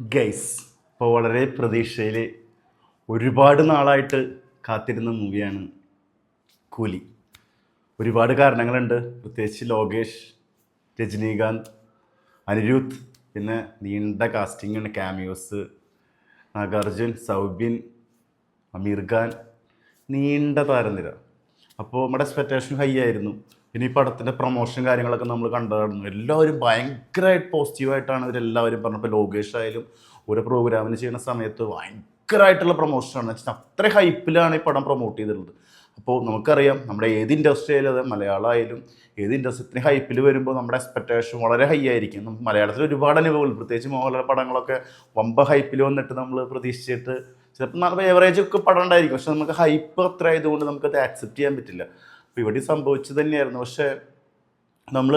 Guys ഇപ്പോൾ വളരെ പ്രതീക്ഷയിൽ ഒരുപാട് നാളായിട്ട് കാത്തിരുന്ന മൂവിയാണ് കൂലി. ഒരുപാട് കാരണങ്ങളുണ്ട്. പ്രത്യേകിച്ച് ലോകേഷ് രജനീകാന്ത് അനിരുദ്ധ് പിന്നെ നീണ്ട കാസ്റ്റിംഗാണ് ക്യാമിയോസ് നാഗാർജുൻ സൗബിൻ അമീർ ഖാൻ നീണ്ട താരനിര. അപ്പോൾ നമ്മുടെ എക്സ്പെക്റ്റേഷൻ ഹൈ ആയിരുന്നു. പിന്നെ ഈ പടത്തിന്റെ പ്രൊമോഷൻ കാര്യങ്ങളൊക്കെ നമ്മൾ കണ്ടായിരുന്നു എല്ലാവരും ഭയങ്കരമായിട്ട് പോസിറ്റീവായിട്ടാണ് ഇവരെല്ലാവരും പറഞ്ഞപ്പോൾ ലോകേഷ് ആയാലും ഓരോ പ്രോഗ്രാമിന് ചെയ്യുന്ന സമയത്ത് ഭയങ്കരമായിട്ടുള്ള പ്രൊമോഷനാണ് അത്ര ഹൈപ്പിലാണ് ഈ പടം പ്രൊമോട്ട് ചെയ്തിട്ടുള്ളത്. അപ്പോൾ നമുക്കറിയാം നമ്മുടെ ഏത് ഇൻഡസ്ട്രി ആയാലും അതെ മലയാളം ആയാലും ഏത് ഇൻഡസ്ട്രി ഹൈപ്പിൽ വരുമ്പോൾ നമ്മുടെ എക്സ്പെക്റ്റേഷൻ വളരെ ഹൈ ആയിരിക്കും. നമുക്ക് മലയാളത്തിൽ ഒരുപാട് അനുഭവങ്ങൾ. പ്രത്യേകിച്ച് മോഹൻലാൽ പടങ്ങളൊക്കെ വമ്പ ഹൈപ്പിൽ വന്നിട്ട് നമ്മൾ പ്രതീക്ഷിച്ചിട്ട് ചിലപ്പോൾ നല്ല ഏവറേജ് ഒക്കെ പടം ഉണ്ടായിരിക്കും. പക്ഷെ നമുക്ക് ഹൈപ്പ് അത്ര ആയതുകൊണ്ട് നമുക്കത് ആക്സെപ്റ്റ് ചെയ്യാൻ പറ്റില്ല. അപ്പോൾ ഇവിടെ സംഭവിച്ചു തന്നെയായിരുന്നു. പക്ഷേ നമ്മൾ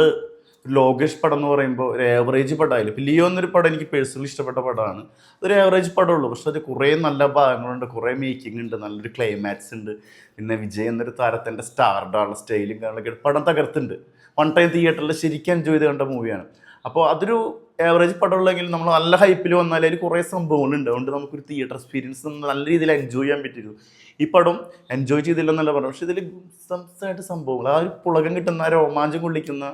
ലോകേഷ് പടം എന്ന് പറയുമ്പോൾ ഒരു ഏവറേജ് പടമായില്ല ഇപ്പോൾ ലിയോ എന്നൊരു പടം എനിക്ക് പേഴ്സണലി ഇഷ്ടപ്പെട്ട പടമാണ്. അതൊരു ഏവറേജ് പടമുള്ളൂ. പക്ഷെ അത് കുറേ നല്ല ഭാഗങ്ങളുണ്ട് കുറേ മേക്കിംഗ് ഉണ്ട് നല്ലൊരു ക്ലൈമാക്സ് ഉണ്ട്. പിന്നെ വിജയ് എന്നൊരു താരത്തിന്റെ സ്റ്റാർഡാണ് സ്റ്റൈലും കാര്യങ്ങളൊക്കെ പടം തകർത്തുണ്ട് വൺ ടൈം തിയേറ്ററിൽ ശരിക്കും എൻജോയ് ചെയ്ത് കണ്ട മൂവിയാണ് അപ്പോൾ അതൊരു ഏവറേജ് പടമുള്ളെങ്കിൽ നമ്മൾ നല്ല ഹൈപ്പിൽ വന്നാൽ അതിൽ കുറേ സംഭവങ്ങളുണ്ട്. അതുകൊണ്ട് നമുക്കൊരു തിയേറ്റർ എക്സ്പീരിയൻസ് നല്ല രീതിയിൽ എൻജോയ് ചെയ്യാൻ പറ്റിയിരുന്നു. ഈ പടം എൻജോയ് ചെയ്തില്ലെന്നല്ല പറഞ്ഞു പക്ഷേ ഇതിൽ സംസായിട്ട് സംഭവങ്ങൾ ആ ഒരു പുളകം കിട്ടുന്ന രോമാഞ്ചം കൊള്ളിക്കുന്ന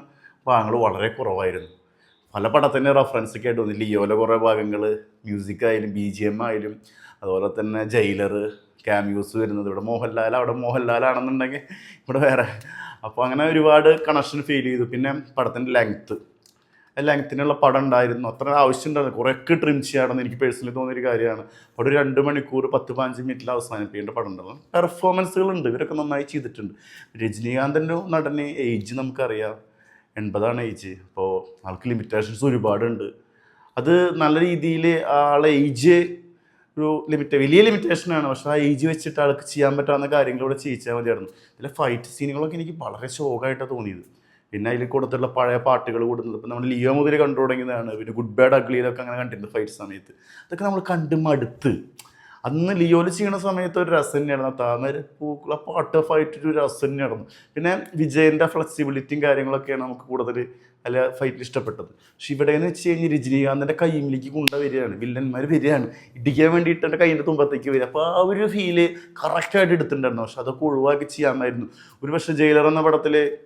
ഭാഗങ്ങൾ വളരെ കുറവായിരുന്നു. പല പടത്തിന്റെ റെഫറൻസ് ഒക്കെ ആയിട്ട് തോന്നി ലിയോയിലെ കുറേ ഭാഗങ്ങൾ മ്യൂസിക് ആയാലും ബി ജി എം ആയാലും അതുപോലെ തന്നെ ജയിലർ ക്യാമ്യൂസ് വരുന്നത്. ഇവിടെ മോഹൻലാൽ അവിടെ മോഹൻലാലാണെന്നുണ്ടെങ്കിൽ ഇവിടെ വേറെ. അപ്പോൾ അങ്ങനെ ഒരുപാട് കണക്ഷൻ ഫീൽ ചെയ്തു. പിന്നെ പടത്തിന്റെ ലെങ്ത്ത് ലെങ്ത്തിനുള്ള പടം ഉണ്ടായിരുന്നു. അത്ര ആവശ്യം ഉണ്ടായിരുന്നു കുറേയൊക്കെ ട്രിം ചെയ്യാണെന്ന് എനിക്ക് പേഴ്സണലി തോന്നിയൊരു കാര്യമാണ്. അവിടെ ഒരു രണ്ട് മണിക്കൂർ പത്ത് പതിനഞ്ച് മിനിറ്റിൽ അവസാനിപ്പിക്കേണ്ട പടം ഉണ്ടാവും പെർഫോമൻസുകളുണ്ട് ഇവരൊക്കെ നന്നായി ചെയ്തിട്ടുണ്ട്. രജനീകാന്തന്റെ നടന് ഏജ് നമുക്കറിയാം. എൺപതാണ് ഏജ് അപ്പോൾ ആൾക്ക് ലിമിറ്റേഷൻസ് ഒരുപാടുണ്ട്. അത് നല്ല രീതിയിൽ ആളെ ഏജ് ഒരു ലിമിറ്റ് വലിയ ലിമിറ്റേഷനാണ് പക്ഷേ ആ ഏജ് വെച്ചിട്ട് ആൾക്ക് ചെയ്യാൻ പറ്റാവുന്ന കാര്യങ്ങൾ ഇവിടെ ചെയ്യിച്ചാൽ മതിയായിരുന്നു. ഇതിലെ ഫൈറ്റ് സീനുകളൊക്കെ എനിക്ക് വളരെ ശോകമായിട്ടാണ് തോന്നിയത്. പിന്നെ അതിൽ കൊടുത്തിട്ടുള്ള പഴയ പാട്ടുകൾ കൂടുന്നത് ഇപ്പം നമ്മൾ ലിയോ മുതൽ കണ്ടു തുടങ്ങിയതാണ്. പിന്നെ ഗുഡ് ബാഡ് അഗ്ലിയിലൊക്കെ അങ്ങനെ കണ്ടിരുന്നു ഫൈറ്റ് സമയത്ത്. അതൊക്കെ നമ്മൾ കണ്ട് മടുത്ത്. അന്ന് ലിയോയിൽ ചെയ്യണ സമയത്ത് ഒരു രസം തന്നെയായിരുന്നു. താമര പൂക്കള പാട്ട് ഫൈറ്റ് ഒരു രസം തന്നെയായിരുന്നു. പിന്നെ വിജയന്റെ ഫ്ലെക്സിബിലിറ്റിയും കാര്യങ്ങളൊക്കെയാണ് നമുക്ക് കൂടുതൽ അല്ല ഫൈറ്റിൽ ഇഷ്ടപ്പെട്ടത്. പക്ഷെ ഇവിടെ എന്ന് വെച്ച് കഴിഞ്ഞാൽ രജനീകാന്തിന്റെ കൈമിലേക്ക് കൊണ്ട വരികയാണ്. വില്ലന്മാർ വരികയാണ്. ഇടിക്കാൻ വേണ്ടിയിട്ട് എന്റെ കൈയിന്റെ തുമ്പത്തേക്ക് വരിക. അപ്പോൾ ആ ഒരു ഫീൽ കറക്റ്റായിട്ട് എടുത്തിട്ടുണ്ടായിരുന്നു. പക്ഷെ അതൊക്കെ ഒഴിവാക്കി ചെയ്യാമായിരുന്നു. ഒരു പക്ഷേ ജയിലർ എന്ന പടത്തിൽ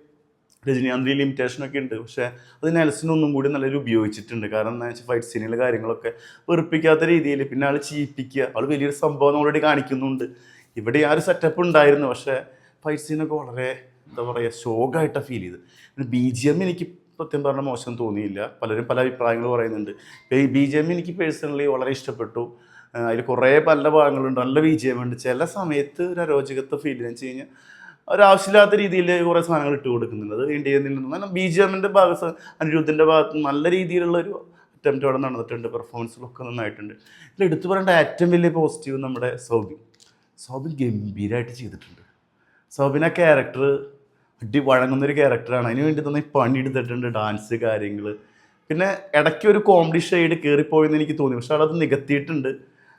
രജനീകാന്തിൽ ലിമിറ്റേഷനൊക്കെ ഉണ്ട്. പക്ഷേ അത് നെൽസിനൊന്നും കൂടി നല്ലൊരു ഉപയോഗിച്ചിട്ടുണ്ട്. കാരണം എന്താ വെച്ചാൽ ഫൈറ്റ് സീനിലെ കാര്യങ്ങളൊക്കെ വെറുപ്പിക്കാത്ത രീതിയിൽ പിന്നെ ആൾ ചീപ്പിക്കുക. ആൾ വലിയൊരു സംഭവം ഓൾറെഡി കാണിക്കുന്നുണ്ട്. ഇവിടെ ആ ഒരു സെറ്റപ്പ് ഉണ്ടായിരുന്നു. പക്ഷേ ഫൈറ്റ് സീനൊക്കെ വളരെ എന്താ പറയുക ശോകമായിട്ടാണ് ഫീൽ ചെയ്ത് പിന്നെ ബി ജി എം എനിക്ക് സത്യം പറഞ്ഞാൽ മോശം തോന്നിയില്ല. പലരും പല അഭിപ്രായങ്ങൾ പറയുന്നുണ്ട്. ബി ജി എം എനിക്ക് പേഴ്സണലി വളരെ ഇഷ്ടപ്പെട്ടു. അതിൽ കുറേ പല ഭാഗങ്ങളുണ്ട്. നല്ല ബി ജി എം ഉണ്ട്. ചില സമയത്ത് ഒരു അരോചകത്വ ഫീൽ എന്ന് വെച്ച് കഴിഞ്ഞാൽ ഒരാവശ്യമില്ലാത്ത രീതിയിൽ കുറേ സാധനങ്ങൾ ഇട്ട് കൊടുക്കുന്നുണ്ട്. അത് ഇന്ത്യയിൽ നിന്ന്. ബി ജി എമ്മിന്റെ ഭാഗത്ത് അനിരുദ്ധിന്റെ ഭാഗത്ത് നല്ല രീതിയിലുള്ള ഒരു അറ്റംപ്റ്റ് അവിടെ നടന്നിട്ടുണ്ട്. പെർഫോമൻസിലൊക്കെ നന്നായിട്ടുണ്ട്. ഇതിൽ എടുത്തു പറയേണ്ട ഏറ്റവും വലിയ പോസിറ്റീവ് നമ്മുടെ സൗബിൻ. സൗബിൻ ഗംഭീരമായിട്ട് ചെയ്തിട്ടുണ്ട്. സൗബിൻ ആ ക്യാരക്ടർ അടി വഴങ്ങുന്നൊരു ക്യാരക്ടറാണ് അതിന് വേണ്ടി തന്നെ പണി എടുത്തിട്ടുണ്ട് ഡാൻസ് കാര്യങ്ങൾ പിന്നെ ഇടയ്ക്ക് ഒരു കോമഡി ഷെയ്ഡ് കയറിപ്പോയെന്ന് എനിക്ക് തോന്നി. പക്ഷെ അത് നികത്തിയിട്ടുണ്ട്.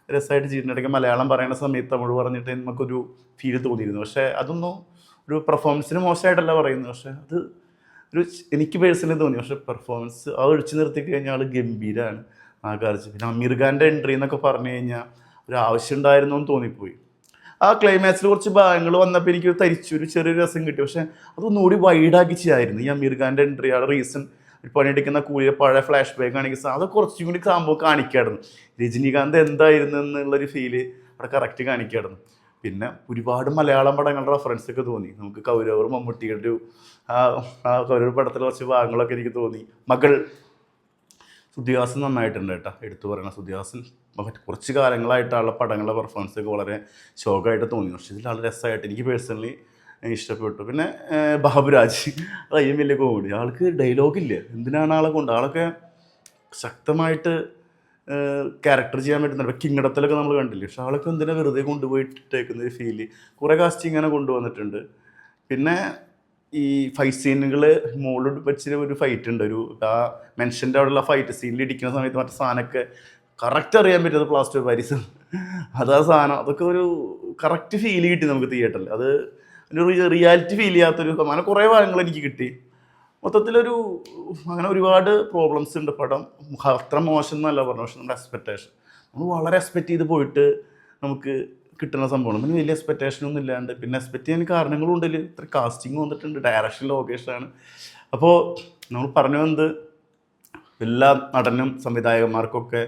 രസമായിട്ട് ഇടയ്ക്ക് മലയാളം പറയുന്ന സമയത്ത് തമിഴ് പറഞ്ഞിട്ട് നമുക്കൊരു ഫീൽ തോന്നിയിരുന്നു. പക്ഷേ അതൊന്നും ഒരു പെർഫോമൻസിന് മോശമായിട്ടല്ല പറയുന്നത്. പക്ഷേ അത് ഒരു എനിക്ക് പേഴ്സണലി തോന്നി. പക്ഷേ പെർഫോമൻസ് ആ ഒഴിച്ചു നിർത്തി കഴിഞ്ഞാൽ ആൾ ഗംഭീരമാണ് നാഗാർജ് പിന്നെ അമീർ ഖാന്റെ എൻട്രി എന്നൊക്കെ പറഞ്ഞു കഴിഞ്ഞാൽ ഒരു ആവശ്യം ഉണ്ടായിരുന്നു എന്ന് തോന്നിപ്പോയി. ആ ക്ലൈമാക്സിൽ കുറച്ച് ഭാഗങ്ങൾ വന്നപ്പോൾ എനിക്ക് തരിച്ചു ഒരു ചെറിയൊരു രസം കിട്ടി. പക്ഷേ അതൊന്നുകൂടി വൈഡാക്കി ചെയ്യായിരുന്നു. ഈ അമീർ ഖാന്റെ എൻട്രി ആളുടെ റീസൺ പണിയെടുക്കുന്ന കൂലിയെ പഴയ ഫ്ലാഷ് ബാക്ക് കാണിക്കുന്ന അത് കുറച്ചും കൂടി സംഭവം കാണിക്കായിരുന്നു. രജനീകാന്ത് എന്തായിരുന്നു എന്നുള്ളൊരു ഫീൽ അവിടെ കറക്റ്റ് കാണിക്കായിരുന്നു. പിന്നെ ഒരുപാട് മലയാളം പടങ്ങളുടെ റെഫറൻസ് ഒക്കെ തോന്നി. നമുക്ക് കൗരവർ മമ്മൂട്ടിയുടെ ഒരു ആ കൗരവർ പടത്തിലെ കുറച്ച് ഭാഗങ്ങളൊക്കെ എനിക്ക് തോന്നി. മകൾ. സുദ്ധിഹാസൻ നന്നായിട്ടുണ്ട് കേട്ടോ. എടുത്തു പറയണ സുദ്ധിഹാസൻ മറ്റ് കുറച്ച് കാലങ്ങളായിട്ടുള്ള പടങ്ങളുടെ പെർഫോമൻസ് ഒക്കെ വളരെ ശോകമായിട്ട് തോന്നി. പക്ഷേ ഇതിൽ വളരെ രസമായിട്ട് എനിക്ക് പേഴ്സണലി ഇഷ്ടപ്പെട്ടു. പിന്നെ ബാബുരാജ്. അത് അതിലും വലിയ കോമഡി ആൾക്ക് ഡയലോഗില്ല എന്തിനാണ് ആളെ കൊണ്ട്? ആളൊക്കെ ശക്തമായിട്ട് ക്യാരക്ടർ ചെയ്യാൻ പറ്റുന്നുണ്ട്. കിങ്ങടത്തിലൊക്കെ നമ്മൾ കണ്ടില്ലേ? പക്ഷെ ആളൊക്കെ എന്തിനാ വെറുതെ കൊണ്ടുപോയിട്ടേക്കുന്ന ഒരു ഫീൽ കുറേ കാസ്റ്റിംഗ് ഇങ്ങനെ കൊണ്ടുവന്നിട്ടുണ്ട്. പിന്നെ ഈ ഫൈറ്റ് സീനുകൾ മുകളിൽ വെച്ച് ഒരു ഫൈറ്റ് ഉണ്ട്. ഒരു ആ മെൻഷന്റെ അവിടെയുള്ള ഫൈറ്റ് സീനിൽ ഇടിക്കുന്ന സമയത്ത് മറ്റേ സാധനമൊക്കെ കറക്റ്റ് അറിയാൻ പറ്റുന്നത് പ്ലാസ്റ്റർ പാരീസ് അതാ സാധനം. അതൊക്കെ ഒരു കറക്റ്റ് ഫീൽ കിട്ടി നമുക്ക് തിയേറ്ററിൽ അത് ഒരു റിയാലിറ്റി ഫീൽ ചെയ്യാത്തൊരു അങ്ങനെ കുറേ ഭാഗങ്ങൾ എനിക്ക് കിട്ടി. മൊത്തത്തിലൊരു അങ്ങനെ ഒരുപാട് പ്രോബ്ലംസ് ഉണ്ട് പടം. അത്ര മോശം എന്നല്ല പറഞ്ഞു പക്ഷെ നമ്മുടെ എക്സ്പെക്റ്റേഷൻ നമ്മൾ വളരെ എക്സ്പെക്റ്റ് ചെയ്ത് പോയിട്ട് നമുക്ക് കിട്ടുന്ന സംഭവമാണ്. പിന്നെ വലിയ എക്സ്പെക്റ്റേഷൻ ഒന്നും ഇല്ലാണ്ട്. പിന്നെ എക്സ്പെക്ട് ചെയ്യാൻ കാരണങ്ങളും ഉണ്ടല്ലോ ഇത്ര കാസ്റ്റിംഗ് വന്നിട്ടുണ്ട്. ഡയറക്ഷൻ ലൊക്കേഷനാണ് അപ്പോൾ നമ്മൾ പറഞ്ഞു വന്നത് എല്ലാ നടനും സംവിധായകന്മാർക്കൊക്കെ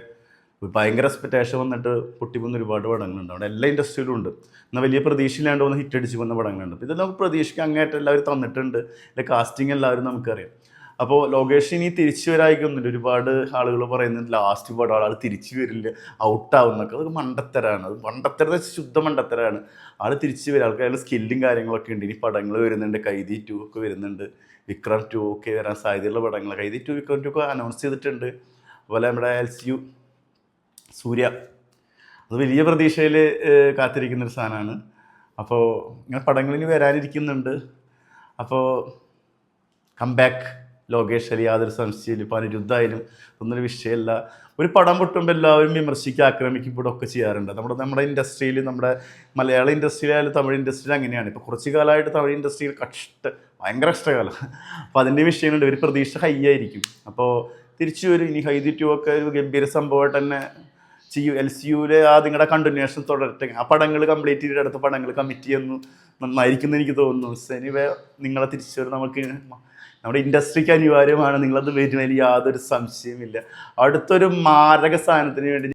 ഭയങ്കര എക്സ്പെക്റ്റേഷൻ വന്നിട്ട് പൊട്ടിപ്പോകുന്ന ഒരുപാട് പടങ്ങളുണ്ട്. അവിടെ എല്ലാ ഇൻഡസ്ട്രിയിലും ഉണ്ട്. എന്നാൽ വലിയ പ്രതീക്ഷയില്ലാണ്ട് വന്ന് ഹിറ്റ് അടിച്ച് വന്ന പടങ്ങളുണ്ട്. ഇതെല്ലാം ഇത് നമുക്ക് പ്രതീക്ഷയ്ക്ക് അങ്ങേറ്റം എല്ലാവരും തന്നിട്ടുണ്ട്. അതിന്റെ കാസ്റ്റിംഗ് എല്ലാവരും നമുക്കറിയാം. അപ്പോൾ ലോകേഷ് ഇനി തിരിച്ചു വരായിക്കൊന്നുമില്ല ഒരുപാട് ആളുകൾ പറയുന്നുണ്ട് ലാസ്റ്റ് പടം ആൾ തിരിച്ചു വരില്ല ഔട്ടാവുന്നൊക്കെ അതൊക്കെ മണ്ടത്തരാണ്. അത് മണ്ടത്തര ശുദ്ധ മണ്ടത്തരാണ്. ആൾ തിരിച്ചു വരും. ആൾക്ക് അതിൽ സ്കില്ലും കാര്യങ്ങളൊക്കെ ഉണ്ട്. ഇനി പടങ്ങൾ വരുന്നുണ്ട്. കൈതി ടു ഒക്കെ വരുന്നുണ്ട്. വിക്രം ടു ഒക്കെ വരാൻ സാധ്യതയുള്ള പടങ്ങൾ കൈതി ടു വിക്രം ടു ഒക്കെ അനൗൺസ് ചെയ്തിട്ടുണ്ട്. അതുപോലെ നമ്മുടെ എൽ സി യു സൂര്യ. അത് വലിയ പ്രതീക്ഷയിൽ കാത്തിരിക്കുന്ന ഒരു സാധനമാണ് അപ്പോൾ ഇങ്ങനെ പടങ്ങളിൽ വരാനിരിക്കുന്നുണ്ട്. അപ്പോൾ കംബാക്ക് ലോകേഷ് അലി യാതൊരു സംശയമില്ല ഇപ്പോൾ അനിരുദ്ധായാലും ഒന്നൊരു വിഷയമല്ല ഒരു പടം പൊട്ടുമ്പോൾ എല്ലാവരും വിമർശിക്കുക ആക്രമിക്കപ്പെടുക ഒക്കെ ചെയ്യാറുണ്ട്. നമ്മുടെ നമ്മുടെ ഇൻഡസ്ട്രിയിൽ നമ്മുടെ മലയാള ഇൻഡസ്ട്രിയിലായാലും തമിഴ് ഇൻഡസ്ട്രിയിൽ അങ്ങനെയാണ്. ഇപ്പോൾ കുറച്ച് കാലമായിട്ട് തമിഴ് ഇൻഡസ്ട്രിയിൽ കഷ്ട ഭയങ്കര കഷ്ടകാലം. അപ്പോൾ അതിന്റെ വിഷയങ്ങളുണ്ട്. ഒരു പ്രതീക്ഷ ഹൈ ആയിരിക്കും. അപ്പോൾ തിരിച്ചു വരും. ഇനി ഹൈദി ടു ഒക്കെ ഒരു ഗംഭീര സംഭവമായിട്ട് തന്നെ ചെയ്യൂ എൽ സി യുവിലെ ആ നിങ്ങളുടെ കണ്ടിന്യൂഷൻ തുടരട്ടെ. ആ പടങ്ങൾ കംപ്ലീറ്റ് ചെയ്തിട്ട് അടുത്ത പടങ്ങൾ കമ്മിറ്റ് ചെയ്യുന്നു. നന്നായിരിക്കും എന്ന് എനിക്ക് തോന്നുന്നു. എനിവേ നിങ്ങളെ തിരിച്ചു നമുക്ക് നമ്മുടെ ഇൻഡസ്ട്രിക്ക് അനിവാര്യമാണ്. നിങ്ങളത് വരുന്നതിൽ യാതൊരു സംശയമില്ല അടുത്തൊരു മാരക സാധനത്തിന് വേണ്ടി